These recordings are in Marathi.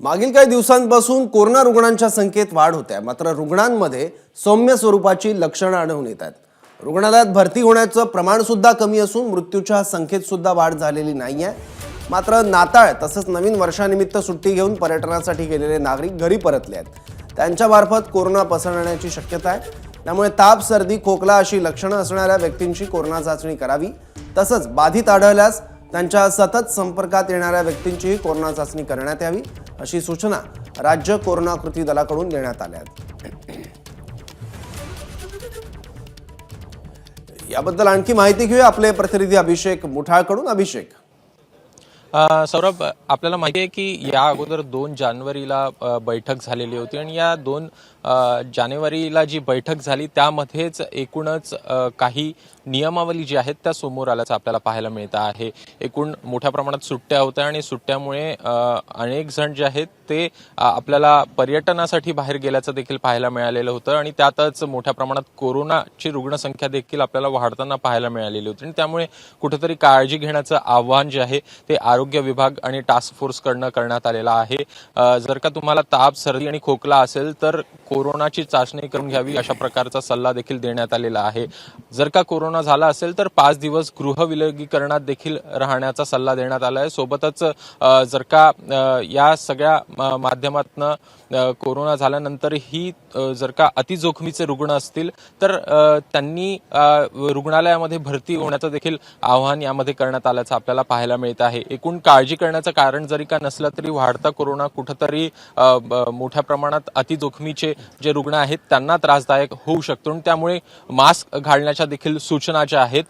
मागील काही दिवसांपासून कोरोना रुग्णांच्या संख्येत वाढ होत्या आहे मात्र रुग्णांमध्ये सौम्य स्वरूपाची लक्षणं आढळून येत आहेत. रुग्णालयात भरती होण्याचं प्रमाणसुद्धा कमी असून मृत्यूच्या संख्येत सुद्धा वाढ झालेली नाही आहे मात्र नाताळ तसंच नवीन वर्षानिमित्त सुट्टी घेऊन पर्यटनासाठी गेलेले नागरिक घरी परतले आहेत. त्यांच्यामार्फत कोरोना पसरण्याची शक्यता आहे. त्यामुळे ताप सर्दी खोकला अशी लक्षणं असणाऱ्या व्यक्तींची कोरोना चाचणी करावी. तसंच बाधित आढळल्यास त्यांच्या सतत संपर्कात येणाऱ्या व्यक्तींचीही कोरोना चाचणी करण्यात यावी. अशी सूचना राज्य कोरोना कृती दलाकडून देण्यात आल्या आहेत. याबद्दल आणखी माहिती घेऊया आपले प्रतिनिधी अभिषेक मुठाळकडून. अभिषेक. सौरभ आपल्याला माहिती आहे की या अगोदर दोन जानेवारीला बैठक झालेली होती आणि या दोन जानेवारीला जी बैठक झाली त्यामध्येच एकूणच काही नियमावली जी आहेत त्या समोर आल्याचं आपल्याला पाहायला मिळत आहे. एकूण मोठ्या प्रमाणात सुट्ट्या होत्या आणि सुट्ट्यामुळे अनेक जण जे आहेत ते आपल्याला पर्यटनासाठी बाहेर गेल्याचं देखील पाहायला मिळालेलं होतं आणि त्यातच मोठ्या प्रमाणात कोरोनाची रुग्णसंख्या देखील आपल्याला वाढताना पाहायला मिळालेली होती. आणि त्यामुळे कुठेतरी काळजी घेण्याचं आव्हान जे आहे ते आरोग्य विभाग आणि टास्क फोर्सकडनं करण्यात आलेलं आहे. जर का तुम्हाला ताप सर्दी आणि खोकला असेल तर कोरोनाची चाचणी करून घ्यावी अशा प्रकारचा सल्ला देखील देण्यात आलेला आहे. जर का कोरोना झाला असेल तर पाच दिवस गृह विलगीकरणात देखील राहण्याचा सल्ला देण्यात आला आहे. सोबतच जर का या सगळ्या माध्यमातनं कोरोना झाल्यानंतर ही जर का अतिजोखमीचे रुग्ण असतील तर त्यांनी रुग्णालयामध्ये भरती होण्याचं देखील आव्हान यामध्ये करण्यात आल्याचं आपल्याला पाहायला मिळत आहे. एकूण काळजी करण्याचं कारण जरी का नसलं तरी वाढता कोरोना कुठंतरी ब- मोठ्या प्रमाणात अतिजोखमीचे जे रुग्ण आहेत त्यांना त्रासदायक होऊ शकतो. आणि त्यामुळे मास्क घालण्याच्या देखील सूचना ज्या आहेत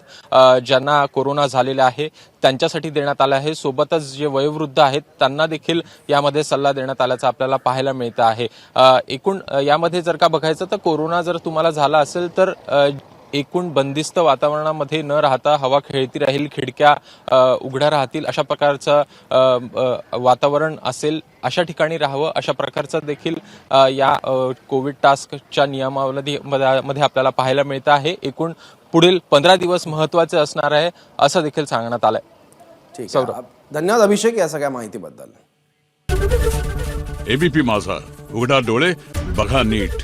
ज्यांना कोरोना झालेला आहे त्यांच्यासाठी देण्यात आलं आहे सोबतच जे वयोवृद्ध आहेत त्यांना देखील यामध्ये सल्ला देण्यात आल्याचं आपल्याला पाहायला मिळतं आहे. एकूण यामध्ये जर का बघायचं तर कोरोना जर तुम्हाला झाला असेल तर एकूण बंदिस्त वातावरणामध्ये न राहता हवा खेळती राहील खिडक्या उघड्या राहतील अशा प्रकारचं वातावरण असेल अशा ठिकाणी राहावं अशा प्रकारचं देखील या कोविड टास्कच्या नियमावली मध्ये आपल्याला पाहायला मिळतं आहे. एकूण पुढील पंधरा दिवस महत्त्वाचे असणार आहे असं देखील सांगण्यात आलंय. ठीक आहे. धन्यवाद अभिषेक या सगळ्या माहितीबद्दल. एबीपी माझा. उघडा डोळे बघा नीट.